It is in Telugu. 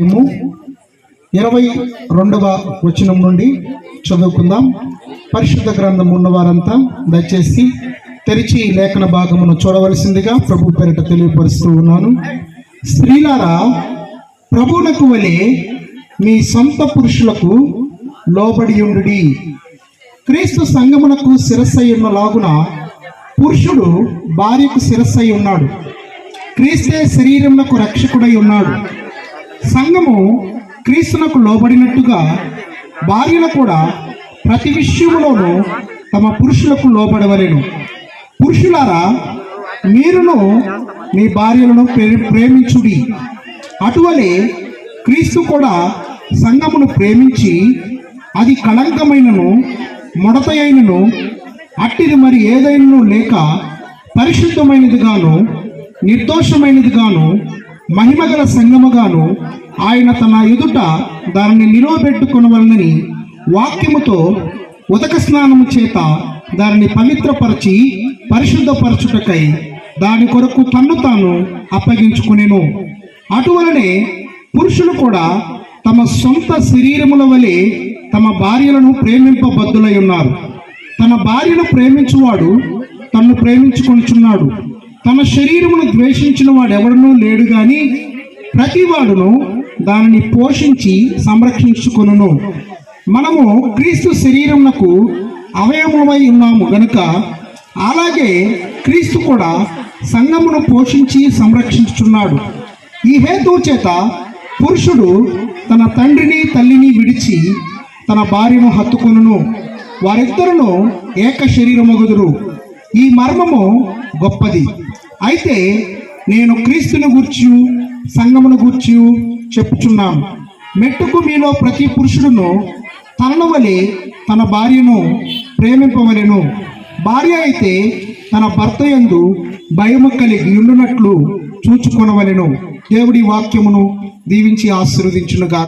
మేము ఇరవై రెండవ వచనం నుండి చదువుకుందాం. పరిశుద్ధ గ్రంథం ఉన్నవారంతా దయచేసి తెరిచి ఈ లేఖన భాగమును చూడవలసిందిగా ప్రభు పేరిట తెలియపరుస్తూ ఉన్నాను. స్త్రీలారా ప్రభునకు వలె మీ సొంత పురుషులకు లోబడి ఉండుడి. క్రీస్తు సంగమునకు శిరస్సై ఉన్న లాగున పురుషుడు భార్యకు శిరస్సై ఉన్నాడు. క్రీస్తే శరీరమునకు రక్షకుడై ఉన్నాడు. సంఘము క్రీస్తునకు లోబడినట్టుగా భార్యలు కూడా ప్రతి విషయంలోనూ తమ పురుషులకు లోబడవలేను. పురుషులారా మీరును మీ భార్యలను ప్రే- ప్రేమించుడి. అటువలే క్రీస్తు కూడా సంఘమును ప్రేమించి అది కళంకమైనను మొడత అయినను అట్టిది మరి ఏదైనను లేక పరిశుద్ధమైనదిగాను నిర్దోషమైనదిగాను మహిమగల సంగముగాను ఆయన తన ఎదుట దానిని నిలవబెట్టుకొనవలనని వాక్యముతో ఉదక స్నానము చేత దానిని పవిత్రపరచి పరిశుద్ధపరచుటకై దాని కొరకు తన్ను తాను అప్పగించుకునేను. అటువలనే పురుషులు కూడా తమ సొంత శరీరముల వలె తమ భార్యలను ప్రేమింపబద్దులై ఉన్నారు. తన భార్యను ప్రేమించువాడు తన్ను ప్రేమించుకొనుచున్నాడు. తన శరీరమును ద్వేషించిన వాడు ఎవడనూ లేడు కానీ ప్రతివాడును దానిని పోషించి సంరక్షించుకొనును. మనము క్రీస్తు శరీరమునకు అవయవమై ఉన్నాము గనుక అలాగే క్రీస్తు కూడా సంఘమును పోషించి సంరక్షించుచున్నాడు. ఈ హేతు చేత పురుషుడు తన తండ్రిని తల్లిని విడిచి తన భార్యను హత్తుకొనును. వారిద్దరును ఏక శరీరమగుదురు. ఈ మర్మము గొప్పది. అయితే నేను క్రీస్తుని గూర్చి సంగమును గూర్చి చెప్పుచున్నాను. మెట్టుకు మీలో ప్రతి పురుషుడును తనను వలె తన భార్యను ప్రేమింపవలెను. భార్య అయితే తన భర్త యందు భయము కలిగి ఉండునట్లు చూచుకొనవలెను. దేవుడి వాక్యమును దీవించి ఆశీర్వదించునుగా